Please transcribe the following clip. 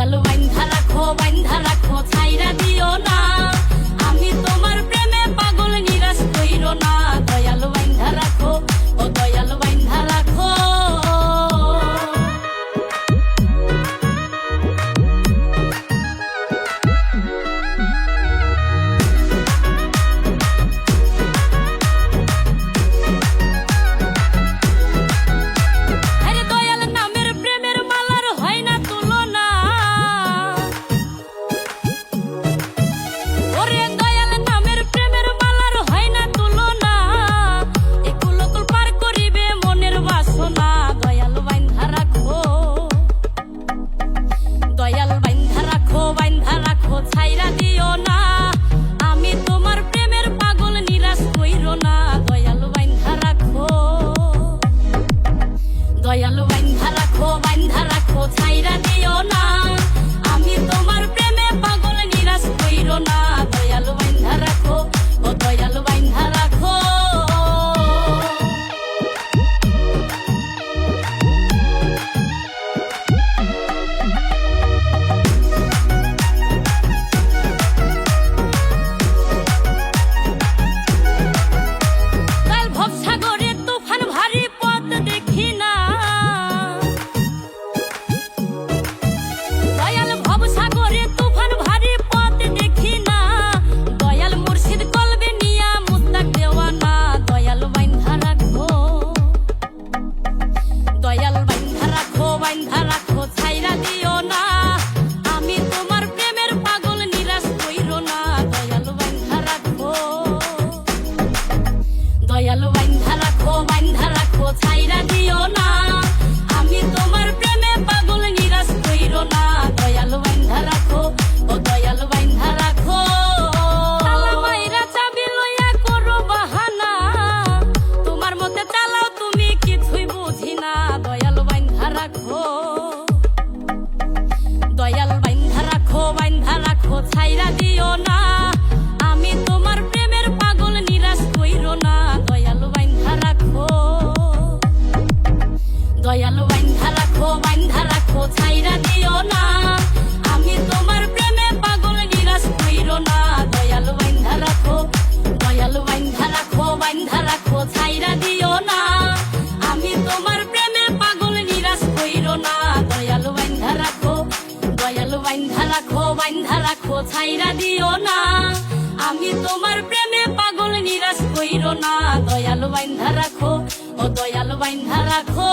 দয়াল বাইন্ধা রাখো বাইন্ধা রাখো ছাইরা দিও না। দয়াল বাইন্ধা রাখো বাইন্ধা রাখো ছাইরা দিও না। আমি তোমার প্রেমে পাগল নিরাশ হইরো না। দয়াল বাইন্ধা রাখো দয়াল বাইন্ধা রাখো বাইন্ধা রাখো ছাইরা দিও না। আমি তোমার প্রেমে পাগল নিরাশ হইরো না। দয়াল বাইন্ধা রাখো দয়াল বাইন্ধা রাখো বাইন্ধা রাখো ছাইরা দিও না। আমি তোমার প্রেমে পাগল নিরাশ কইরো না। দয়ালু বাইন্ধা রাখো ও দয়ালু বাইন্ধা রাখো।